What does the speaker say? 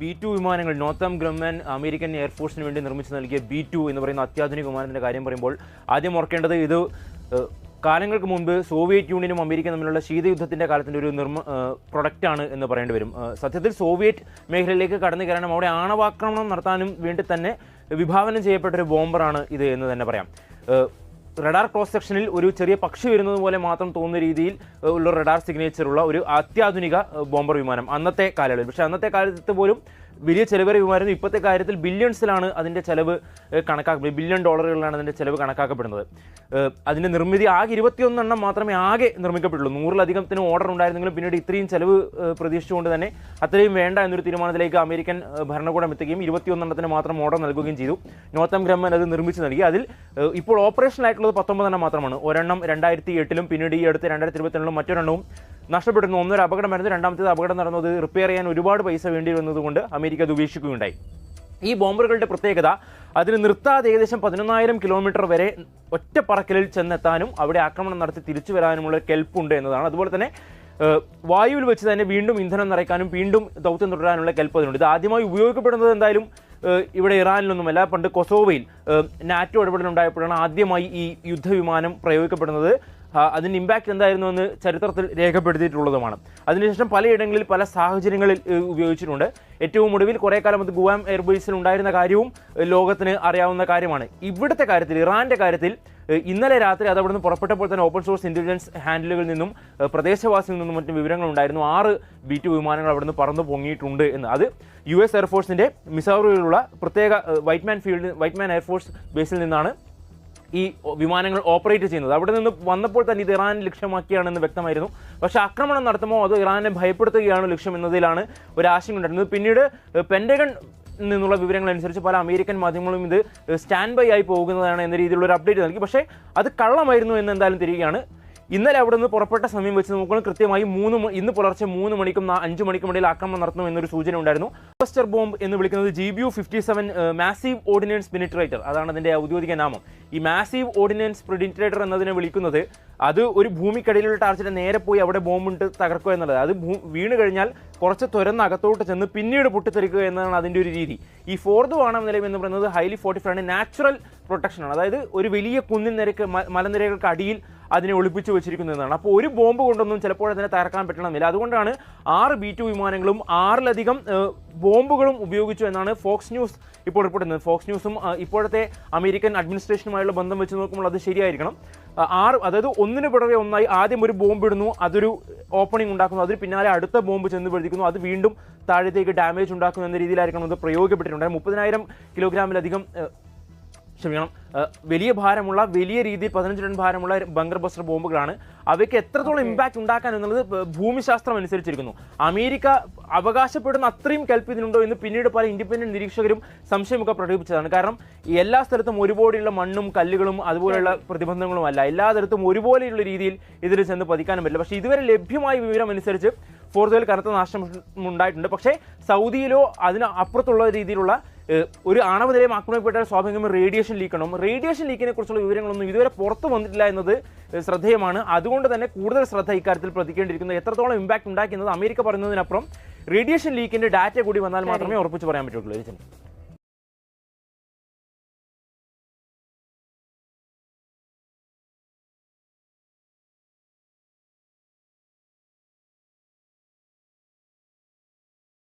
B to വിമാനങ്ങൾ നോർത്തം ഗ്രമ്മൻ American എയർഫോഴ്സിന് വേണ്ടി നിർമ്മിച്ചു നൽകിയ ബി ടു എന്ന് പറയുന്ന അത്യാധുനിക വിമാനത്തിന്റെ കാര്യം പറയുമ്പോൾ ആദ്യം ഓർക്കേണ്ടത് ഇത് കാലങ്ങൾക്ക് മുൻപ് സോവിയറ്റ് യൂണിയനും അമേരിക്കയും തമ്മിലുള്ള ശീതയുദ്ധത്തിന്റെ കാലത്തിന്റെ ഒരു നിർമ്മ പ്രൊഡക്റ്റാണ് എന്ന് പറയേണ്ടി വരും. സത്യത്തിൽ സോവിയറ്റ് മേഖലയിലേക്ക് കടന്നു കയറാനും അവിടെ ആണവാക്രമണം നടത്താനും വേണ്ടി തന്നെ വിഭാവനം ചെയ്യപ്പെട്ട ഒരു ബോംബറാണ് ഇത് എന്ന് തന്നെ പറയാം. റഡാർ ക്രോസ് സെക്ഷനിൽ ഒരു ചെറിയ പക്ഷി വരുന്നത് പോലെ മാത്രം തോന്നുന്ന രീതിയിൽ ഉള്ള റഡാർ സിഗ്നേച്ചറുള്ള ഒരു അത്യാധുനിക ബോംബർ വിമാനം അന്നത്തെ കാലയളവിൽ. പക്ഷേ അന്നത്തെ കാലത്ത് പോലും വലിയ ചെലവേറിയ വിമാനം ഇപ്പോഴത്തെ കാര്യത്തിൽ ബില്യൺസിലാണ് അതിന്റെ ചെലവ് കണക്കാക്കുന്നത് ബില്യൺ ഡോളറുകളിലാണ് അതിന്റെ ചെലവ് കണക്കാക്കപ്പെടുന്നത്. അതിന്റെ നിർമ്മിതി ആകെ ഇരുപത്തിയൊന്നെണ്ണം മാത്രമേ ആകെ നിർമ്മിക്കപ്പെട്ടുള്ളൂ. നൂറിലധികത്തിന് ഓർഡർ ഉണ്ടായിരുന്നെങ്കിലും പിന്നീട് ഇത്രയും ചെലവ് പ്രതീക്ഷിച്ചുകൊണ്ട് തന്നെ അത്രയും വേണ്ട എന്നൊരു തീരുമാനത്തിലേക്ക് അമേരിക്കൻ ഭരണകൂടം എത്തുകയും ഇരുപത്തിയൊന്നെണ്ണത്തിന് മാത്രം ഓർഡർ നൽകുകയും ചെയ്തു. നോത്തം ഗ്രഹ്മൻ അത് നിർമ്മിച്ച് നൽകി. അതിൽ ഇപ്പോൾ ഓപ്പറേഷൻ ആയിട്ടുള്ളത് പത്തൊമ്പതെണ്ണം മാത്രമാണ്. ഒരെണ്ണം രണ്ടായിരത്തി എട്ടിലും പിന്നീട് ഈ അടുത്ത് രണ്ടായിരത്തി ഇരുപത്തിരണ്ടിലും മറ്റൊരെണ്ണവും നഷ്ടപ്പെടുന്നു. ഒന്നൊരു അപകടം വരുന്നത് രണ്ടാമത്തേത് അപകടം നടന്നത് റിപ്പയർ ചെയ്യാൻ ഒരുപാട് പൈസ വേണ്ടി വന്നതുകൊണ്ട് അമേരിക്ക അത് ഉപേക്ഷിക്കുകയുണ്ടായി. ഈ ബോംബറുകളുടെ പ്രത്യേകത അതിന് നിർത്താതെ ഏകദേശം പതിനൊന്നായിരം കിലോമീറ്റർ വരെ ഒറ്റ പറക്കലിൽ ചെന്നെത്താനും അവിടെ ആക്രമണം നടത്തി തിരിച്ചു വരാനുമുള്ള കെൽപ്പുണ്ട് എന്നതാണ്. അതുപോലെ തന്നെ വായുവിൽ വെച്ച് തന്നെ വീണ്ടും ഇന്ധനം നിറയ്ക്കാനും വീണ്ടും ദൗത്യം തുടരാനുള്ള കെൽപ്പ് അതിനുണ്ട്. ഇത് ആദ്യമായി ഉപയോഗിക്കപ്പെടുന്നത് എന്തായാലും ഇവിടെ ഇറാനിലൊന്നുമല്ല. പണ്ട് കൊസോവയിൽ നാറ്റോ ഇടപെടലുണ്ടായപ്പോഴാണ് ആദ്യമായി ഈ യുദ്ധവിമാനം പ്രയോഗിക്കപ്പെടുന്നത്. അതിന്റെ ഇമ്പാക്റ്റ് എന്തായിരുന്നു എന്ന് ചരിത്രത്തിൽ രേഖപ്പെടുത്തിയിട്ടുള്ളതുമാണ്. അതിനുശേഷം പലയിടങ്ങളിൽ പല സാഹചര്യങ്ങളിൽ ഉപയോഗിച്ചിട്ടുണ്ട്. ഏറ്റവും ഒടുവിൽ കുറേ കാലം അത് ഗുവാം എയർബേസിൽ ഉണ്ടായിരുന്ന കാര്യവും ലോകത്തിന് അറിയാവുന്ന കാര്യമാണ്. ഇവിടുത്തെ കാര്യത്തിൽ ഇറാന്റെ കാര്യത്തിൽ ഇന്നലെ രാത്രി അത് അവിടുന്ന് പുറപ്പെട്ടപ്പോൾ തന്നെ ഓപ്പൺ സോഴ്സ് ഇന്റലിജൻസ് ഹാൻഡിലുകളിൽ നിന്നും പ്രദേശവാസികളിൽ നിന്നും മറ്റും വിവരങ്ങൾ ഉണ്ടായിരുന്നു ആറ് ബി ടു വിമാനങ്ങൾ അവിടുന്ന് പറന്നു പൊങ്ങിയിട്ടുണ്ട് എന്ന്. അത് യു എസ് എയർഫോഴ്സിന്റെ മിസൗറിയിലുള്ള പ്രത്യേക Whiteman field Whiteman air force ബേസിൽ നിന്നാണ് ഈ വിമാനങ്ങൾ ഓപ്പറേറ്റ് ചെയ്യുന്നത്. അവിടെ നിന്ന് വന്നപ്പോൾ തന്നെ ഇത് ഇറാൻ ലക്ഷ്യമാക്കിയാണെന്ന് വ്യക്തമായിരുന്നു. പക്ഷേ ആക്രമണം നടത്തുമോ അത് ഇറാനെ ഭയപ്പെടുത്തുകയാണോ ലക്ഷ്യം എന്നതിലാണ് ഒരു ആശങ്ക ഉണ്ടായിരുന്നത്. പിന്നീട് പെൻഡഗൺ നിന്നുള്ള വിവരങ്ങൾ അനുസരിച്ച് പല അമേരിക്കൻ മാധ്യമങ്ങളും ഇത് സ്റ്റാൻഡ് ബൈ ആയി പോകുന്നതാണ് എന്ന രീതിയിലുള്ള ഒരു അപ്ഡേറ്റ് നൽകി. പക്ഷേ അത് കള്ളമായിരുന്നു എന്ന് എന്തായാലും തിരികെയാണ് ഇന്നലെ അവിടെ നിന്ന് പുറപ്പെട്ട സമയം വെച്ച് നോക്കുമ്പോൾ കൃത്യമായി മൂന്ന് ഇന്ന് പുലർച്ചെ മൂന്ന് മണിക്കും അഞ്ചു മണിക്കും ഇടയിൽ ആക്രമണം നടത്തും എന്നൊരു സൂചന ഉണ്ടായിരുന്നു. ബസ്റ്റർ ബോംബ് എന്ന് വിളിക്കുന്നത് G B U fifty seven massive ordnance penetrator അതാണ് അതിന്റെ ഔദ്യോഗിക നാമം. ഈ മാസീവ് ഓർഡിനൻസ് പെനിട്രേറ്റർ എന്നതിനെ വിളിക്കുന്നത് അത് ഒരു ഭൂമിക്കടിയിലുള്ള ടാർച്ചിട്ട് നേരെ പോയി അവിടെ ബോംബിട്ട് തകർക്കുക എന്നുള്ളത്. അത് വീണ് കഴിഞ്ഞാൽ കുറച്ച് തുരന്ന് അകത്തോട്ട് ചെന്ന് പിന്നീട് പൊട്ടിത്തെറിക്കുക എന്നതാണ് അതിന്റെ ഒരു രീതി. ഈ ഫോർത്ത് വാണം നിലയം എന്ന് പറയുന്നത് ഹൈലി ഫോർട്ടിഫൈഡ് നാച്ചുറൽ പ്രൊട്ടക്ഷനാണ് അതായത് ഒരു വലിയ കുന്നിൻ നിരക്ക് മലനിരകൾക്ക് അടിയിൽ അതിനെ ഒളിപ്പിച്ചു വെച്ചിരിക്കുന്നതാണ് അപ്പോൾ ഒരു ബോംബ് കൊണ്ടൊന്നും ചിലപ്പോൾ അതിനെ തകർക്കാൻ പറ്റണമെന്നില്ല. അതുകൊണ്ടാണ് ആറ് ബി ടു വിമാനങ്ങളും ആറിലധികം ബോംബുകളും ഉപയോഗിച്ചു എന്നാണ് ഫോക്സ് ന്യൂസ് ഇപ്പോൾ റിപ്പോർട്ട് ചെയ്യുന്നത്. ഫോക്സ് ന്യൂസും ഇപ്പോഴത്തെ അമേരിക്കൻ അഡ്മിനിസ്ട്രേഷനുമായുള്ള ബന്ധം വെച്ച് നോക്കുമ്പോൾ അത് ശരിയായിരിക്കണം. ആറ് അതായത് ഒന്നിന് പുറകെ ഒന്നായി ആദ്യം ഒരു ബോംബ് ഇടുന്നു അതൊരു ഓപ്പണിംഗ് ഉണ്ടാക്കുന്നു അതിന് പിന്നാലെ അടുത്ത ബോംബ് ചെന്ന് പിടിക്കുന്നു അത് വീണ്ടും താഴത്തേക്ക് ഡാമേജ് ഉണ്ടാക്കുന്നു എന്ന രീതിയിലായിരിക്കണം അത് പ്രയോഗിക്കപ്പെട്ടിട്ടുണ്ട് മുപ്പതിനായിരം കിലോഗ്രാമിലധികം ക്ഷമിക്കണം. വലിയ ഭാരമുള്ള വലിയ രീതിയിൽ പതിനഞ്ച് ടൺ ഭാരമുള്ള ബങ്കർ ബസ്റ്റർ ബോംബുകളാണ്. അവയ്ക്ക് എത്രത്തോളം ഇമ്പാക്റ്റ് ഉണ്ടാക്കാൻ എന്നുള്ളത് ഭൂമിശാസ്ത്രം അനുസരിച്ചിരിക്കുന്നു. അമേരിക്ക അവകാശപ്പെടുന്ന അത്രയും കൽപ്പ് ഇതിനുണ്ടോ എന്ന് പിന്നീട് പല ഇൻഡിപെൻഡന്റ് നിരീക്ഷകരും സംശയമൊക്കെ പ്രകടിപ്പിച്ചതാണ്. കാരണം എല്ലാ സ്ഥലത്തും ഒരുപോലെയുള്ള മണ്ണും കല്ലുകളും അതുപോലെയുള്ള പ്രതിബന്ധങ്ങളും അല്ല. എല്ലായിടത്തും ഒരുപോലെയുള്ള രീതിയിൽ ഇതിൽ ചെന്ന് പതിക്കാനും പറ്റില്ല. പക്ഷേ ഇതുവരെ ലഭ്യമായ വിവരം അനുസരിച്ച് ഫോർത്തുകൾ കനത്ത നാശം ഉണ്ടായിട്ടുണ്ട്. പക്ഷേ സൗദിയിലോ അതിന് അപ്പുറത്തുള്ള രീതിയിലുള്ള ഒരു ആണവ നിലയം ആക്രമിക്കപ്പെട്ടാൽ സ്വാഭാവികമായും റേഡിയേഷൻ ലീക്കണം. റേഡിയേഷൻ ലീക്കിനെ കുറിച്ചുള്ള വിവരങ്ങളൊന്നും ഇതുവരെ പുറത്തു വന്നിട്ടില്ല എന്നത് ശ്രദ്ധേയമാണ്. അതുകൊണ്ട് തന്നെ കൂടുതൽ ശ്രദ്ധ ഇക്കാര്യത്തിൽ പ്രതിക്കേണ്ടിയിരിക്കുന്നത് എത്രത്തോളം ഇമ്പാക്ട് ഉണ്ടാക്കുന്നത് അമേരിക്ക പറയുന്നതിനപ്പുറം റേഡിയേഷൻ ലീക്കിന്റെ ഡാറ്റ കൂടി വന്നാൽ മാത്രമേ ഉറപ്പിച്ച് പറയാൻ പറ്റുള്ളൂ.